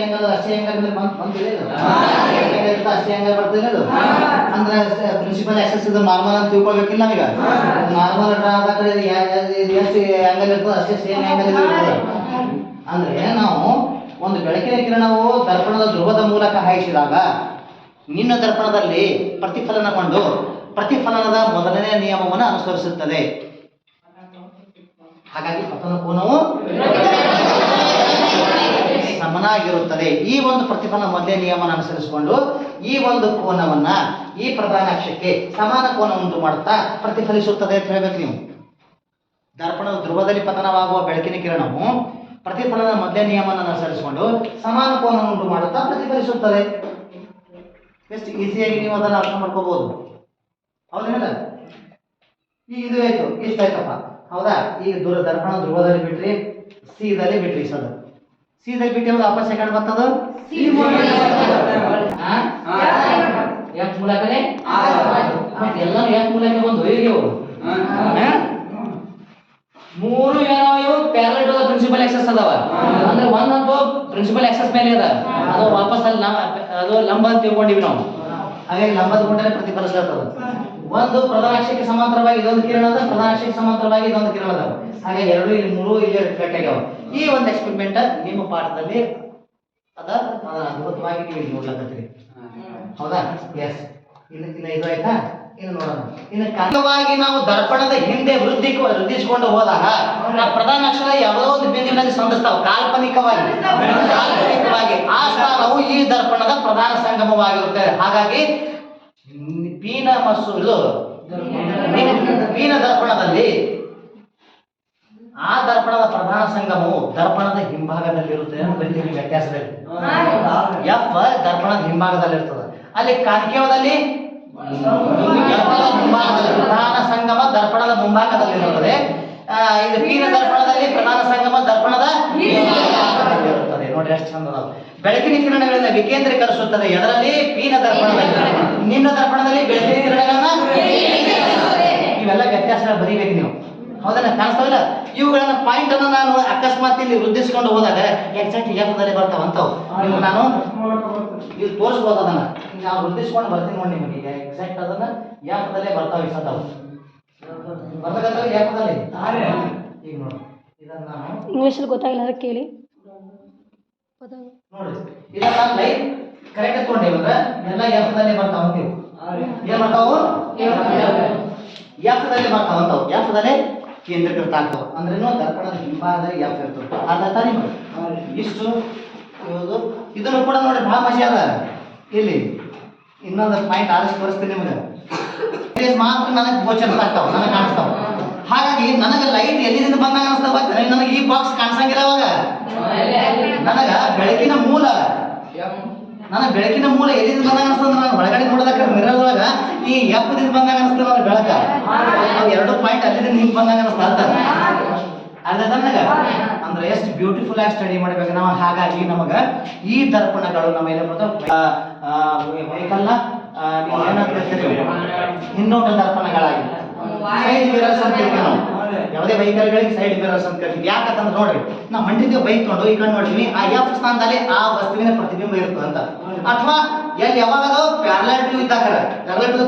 ಅಷ್ಟೇ ಬಂದ್ ಬಂದಿದೆ ಅಷ್ಟೇ ಹೆಂಗ ಬರ್ತಿಲ್ಲ ಇದು ಅಂದ್ರೆ ಪ್ರಿನ್ಸಿಪಲ್ ಎಕ್ಸಸ್ ಇದು ನಾರ್ಮಲ್ ಅಂತ ತಿಳ್ಕೊಳ್ಬೇಕಿಲ್ಲ ನಮೀಗ. ನಾರ್ಮಲ್ ಆದ ಕಡೆ ಎಷ್ಟು ಆಂಗಲ್ ಇರ್ತದೆ ಅಷ್ಟೇ ಸೇಮ್ ಆ್ಯಂಗಲ್ ಇರ್ತದೆ ಅಂದ್ರೆ ನಾವು ಒಂದು ಬೆಳಕಿನ ಕಿರಣವು ದರ್ಪಣದ ಧ್ರುವದ ಮೂಲಕ ಹಾಯಿಸಿದಾಗ ನಿನ್ನ ದರ್ಪಣದಲ್ಲಿ ಪ್ರತಿಫಲನಗೊಂಡು ಪ್ರತಿಫಲನದ ಮೊದಲನೇ ನಿಯಮವನ್ನು ಅನುಸರಿಸುತ್ತದೆ. ಹಾಗಾಗಿ ಪತನ ಕೋನವು ಸಮನಾಗಿರುತ್ತದೆ ಈ ಒಂದು ಪ್ರತಿಫಲನ ಮೊದಲೇ ನಿಯಮನ ಅನುಸರಿಸಿಕೊಂಡು ಈ ಒಂದು ಕೋನವನ್ನ ಈ ಪ್ರಧಾನ ಅಕ್ಷಕ್ಕೆ ಸಮಾನ ಕೋನ ಉಂಟು ಮಾಡುತ್ತಾ ಪ್ರತಿಫಲಿಸುತ್ತದೆ ಅಂತ ಹೇಳ್ಬೇಕು ನೀವು. ದರ್ಪಣದ ಧ್ರುವದಲ್ಲಿ ಪತನವಾಗುವ ಬೆಳಕಿನ ಕಿರಣವು ಪ್ರತಿಫಲನ ಮೊದಲೇ ನಿಯಮನ ಅನುಸರಿಸಿಕೊಂಡು ಸಮಾನ ಕೋನ ಉಂಟು ಮಾಡುತ್ತಾ ಪ್ರತಿಫಲಿಸುತ್ತದೆ. ಎಷ್ಟು ಈಸಿಯಾಗಿ ನೀವು ಅದನ್ನು ಅರ್ಥ ಮಾಡ್ಕೋಬಹುದು. ಹೌದೇನಲ್ಲ ಈಗ ಇದು ಆಯ್ತು. ಇಷ್ಟ ಆಯ್ತಪ್ಪ ಹೌದಾ? ಈಗ ದೂರ ದರ್ಪಣ ಧ್ರುವದಲ್ಲಿ ಬಿಟ್ರಿ ಸೀದಲ್ಲಿ ಬಿಟ್ರಿ ಸದ. ಸೀದಲ್ಲಿ ಬಿಟ್ಟು ಯಾವ್ದು ವಾಪಸ್ ಸೆಕೆಂಡ್ ಬರ್ತದ? ಯಾಕೆ ಮೂಲಕನೇ ಎಲ್ಲರೂ ಯಾಕೆ ಮೂಲಕ್ಕೆ ಬಂದು ಮೂರು ಏನೋ ಇವು ಪ್ಯಾರಲ್ ಪ್ರಿನ್ಸಿಪಲ್ ಎಕ್ಸಸ್ ಅದಾವ. ಅಂದ್ರೆ ಒಂದಂತೂ ಪ್ರಿನ್ಸಿಪಲ್ ಎಕ್ಸಸ್ ಮೇಲೆ ಅದ ಅದು ವಾಪಸ್ ಅಲ್ಲಿ ಅದು ಲಂಬ ಅಂತ ತಿಳ್ಕೊಂಡಿವಿ ನಾವು. ಹಾಗಾಗಿ ಲಂಬ ಪ್ರತಿಫಲ ಪ್ರತಿಫಲಿಸ್ತದ ಒಂದು ಪ್ರಧಾನ ಅಕ್ಷಕ್ಕೆ ಸಮಾಂತರವಾಗಿ ಇದೊಂದು ಕಿರಣ ಅದ ಪ್ರಧಾನ ಅಕ್ಷಕ್ಕೆ ಸಮಾಂತರವಾಗಿ ಇದೊಂದು ಕಿರಣ ಅದಾವ ಹಾಗಾಗಿ ಎರಡು ಇಲ್ಲಿ ಮೂರು ಇಲ್ಲಿ ರಿಫ್ಲೆಕ್ಟ್ ಆಗ್ಯಾವ ಈ ಒಂದು ಎಕ್ಸ್ಪೆರಿಮೆಂಟ್ ನಿಮ್ಮ ಪಾಠದಲ್ಲಿ ಅದ. ಅದನ್ನ ಅದ್ಭುತವಾಗಿ ನೀವು ನೋಡ್ಲಕತ್ತೀರಿ. ಹೌದಾ? ಎಸ್ ಇಲ್ಲಿ ಇಲ್ಲ ಇದು ಆಯ್ತಾ? ಇನ್ನು ನೋಡೋಣ ಇನ್ನು ಕಾರಣವಾಗಿ ನಾವು ದರ್ಪಣದ ಹಿಂದೆ ವೃದ್ಧಿ ವೃದ್ಧಿಸಿಕೊಂಡು ಹೋದಾಗ ನಾವು ಪ್ರಧಾನ ಅಕ್ಷರ ಯಾವುದೋ ಒಂದು ಬಿಂದುವಿನಲ್ಲಿ ಸಂಧಿಸ್ತಾವ ಕಾಲ್ಪನಿಕವಾಗಿ. ಕಾಲ್ಪನಿಕವಾಗಿ. ಆ ಸ್ಥಾನವು ಈ ದರ್ಪಣದ ಪ್ರಧಾನ ಸಂಗಮವಾಗಿರುತ್ತದೆ ಹಾಗಾಗಿ ಪೀನ ಮತ್ತು ಇದು ಪೀನ ದರ್ಪಣದಲ್ಲಿ ಆ ದರ್ಪಣದ ಪ್ರಧಾನ ಸಂಗಮವು ದರ್ಪಣದ ಹಿಂಭಾಗದಲ್ಲಿರುತ್ತೆ ಅಂತ ಬರೀತೀವಿ ವ್ಯತ್ಯಾಸದಲ್ಲಿ ಎಫ್ ದರ್ಪಣದ ಹಿಂಭಾಗದಲ್ಲಿರ್ತದೆ. ಅಲ್ಲಿ ಕಾಂಕೇವದಲ್ಲಿ ಮುಂಭಾಗದಲ್ಲಿ ಪ್ರಧಾನ ಸಂಗಮ ದರ್ಪಣದ ಮುಂಭಾಗದಲ್ಲಿರುತ್ತದೆ ಇರುತ್ತದೆ ಇದು ಪೀನ ದರ್ಪಣದಲ್ಲಿ ಪ್ರಧಾನ ಸಂಗಮ ದರ್ಪಣದ ಇರುತ್ತದೆ. ನೋಡಿ ಎಷ್ಟು ಚಂದ. ಬೆಳಕಿನ ಕಿರಣಗಳಿಂದ ವಿಕೇಂದ್ರೀಕರಿಸುತ್ತದೆ. ಎದರಲ್ಲಿ? ಪೀನ ದರ್ಪಣದಲ್ಲಿ. ನಿನ್ನ ದರ್ಪಣದಲ್ಲಿ ಬೆಳಕಿನ ಕಿರಣಗಳನ್ನ? ಇವೆಲ್ಲ ವ್ಯತ್ಯಾಸಗಳು ಬರೀಬೇಕು ನೀವು. ಹೌದಲ್ಲ ಕಾಣಿಸ್ತಾವಿಲ್ಲ ಇವುಗಳನ್ನ ಪಾಯಿಂಟ್ ಅನ್ನ ನಾನು ಅಕಸ್ಮಾತ್ ಇಲ್ಲಿ ವೃದ್ಧಿಸ್ಕೊಂಡು ಹೋದಾಗ ಎಕ್ಸಾಕ್ಟ್ ಎಫ್ನಲ್ಲಿ ಬರ್ತಾವ ಅಂತವು. ನಿಮ್ಗೆ ನಾನು ಇದು ತೋರಿಸ್ಬೋದು ಅದನ್ನ. ನಾವು ವೃದ್ಧಿಸ್ಕೊಂಡು ಬರ್ತೀನಿ ನೋಡಿ ನಿಮಗೆ ಈಗ ಎಕ್ಸಾಕ್ಟ್ ಅದನ್ನ ಎಫ್ ಬರ್ತಾವೆ ಬರ್ತಾವ ಈ ಸತಾವು. ಬರ್ಬೇಕಂದ್ರೆ ಎಫ್ದಲ್ಲಿ ಈಗ ನೋಡಿ. ಇದನ್ನ ನಾನು ಇಂಗ್ಲೀಷಲ್ಲಿ ಗೊತ್ತಾಗಿಲ್ಲ ಅದಕ್ಕೆ ಕೇಳಿ ನೋಡಿ. ಇದನ್ನ ನಾನು ಲೈನ್ ಕರೆಕ್ಟ್ ತಗೊಂಡಿವಂದ್ರೆ ಎಲ್ಲ ಎಫ್ ದಲ್ಲಿ ಬರ್ತಾವ ಅಂತೀವಿ. ಏನ್ ಬರ್ತಾವು ಎಫ್ದಲ್ಲಿ ಬರ್ತಾವ ಅಂತಾವು. ಎಫ್ ದಲ್ಲಿ ಕೇಂದ್ರೀಕೃತ ಆಗ್ತಾವ ಅಂದ್ರೇನು ದರ್ಪಣದ ಹಿಂಭಾಗದಲ್ಲಿ ಎಫ್ ಇರ್ತದೆ. ಅದ ನಿಮ್ಗೆ ಇಷ್ಟು ಇವುದು ಇದನ್ನು ಕೂಡ ನೋಡಿ ಭಾಳ ಮಜಾ ಅದ. ಇಲ್ಲಿ ಇನ್ನೊಂದು ಪಾಯಿಂಟ್ ಆದಷ್ಟು ತೋರಿಸ್ತೀನಿ ನಿಮ್ಗೆ. ಮಾತ್ರ ನನಗೆ ಗೋಚರ ಆಗ್ತಾವ, ನನಗೆ ಕಾಣಿಸ್ತಾವ. ಹಾಗಾಗಿ ನನಗೆ ಲೈಟ್ ಎಲ್ಲಿಂದ ಬಂದಾಗ ಅನಿಸ್ತಾವ? ನನಗೆ ಈ ಬಾಕ್ಸ್ ಕಾಣಿಸಂಗಿಲ್ಲ ಅವಾಗ. ನನಗ ಬೆಳಕಿನ ಮೂಲ ನನಗೆ ಬೆಳಕಿನ ಮೂಲ ಎಲ್ಲಿಂದ ಬಂದಾಗ ಅನಿಸ್ತದ ನಾನು ಒಳಗಡೆ ನೋಡಿದಾಗ ಮಿರರ್ ಒಳಗ ಈ ಎಪ್ಪದಿಂದ ಬಂದಾಗ ಅನಿಸ್ತದ ನನಗೆ ಬೆಳಕ. ಎರಡು ಪಾಯಿಂಟ್ ಅಲ್ಲಿಂದ ಹಿಂಗ್ ಬಂದಾಗ ಅನಿಸ್ತಾ ಅರ್ಧ ನನಗ ಅಂದ್ರೆ ಎಷ್ಟು ಬ್ಯೂಟಿಫುಲ್ ಆಗಿ ಸ್ಟಡಿ ಮಾಡ್ಬೇಕು ನಾವು ಹಾಗಾಗಿ ನಮಗ ಈ ದರ್ಪಣಗಳು ನಮ್ಮ ಏನು ಇನ್ನೊಂದು ದರ್ಪಣಗಳಾಗಿ ಸೈಡ್ ಮಿರರ್ಸ್ ಅಂತ ನಾವು. ಯಾವುದೇ ವೆಹಿಕಲ್ಗಳಿಗೆ ಸೈಡ್ ಮಿರರ್ಸ್ ಅಂತ ಕರಿತೀವಿ ಯಾಕಂತಂದ್ರೆ ನೋಡ್ರಿ ನಾವು ಮಂಡಿಗೆ ಬೈಕ್ ತೊಗೊಂಡು ಈ ಕಣ್ಣು ನೋಡ್ತೀವಿ ಆ ಎಫ್ ಸ್ಥಾನದಲ್ಲಿ ಆ ವಸ್ತುವಿನ ಪ್ರತಿಬಿಂಬ ಇರ್ತದೆ ಅಂತ ಅಥವಾ ಎಲ್ಲಿ ಯಾವಾಗ ಪ್ಯಾರಲಲ್ ಟು ಇದ್ದಾಗ ಪ್ಯಾರಲಲ್ ಟು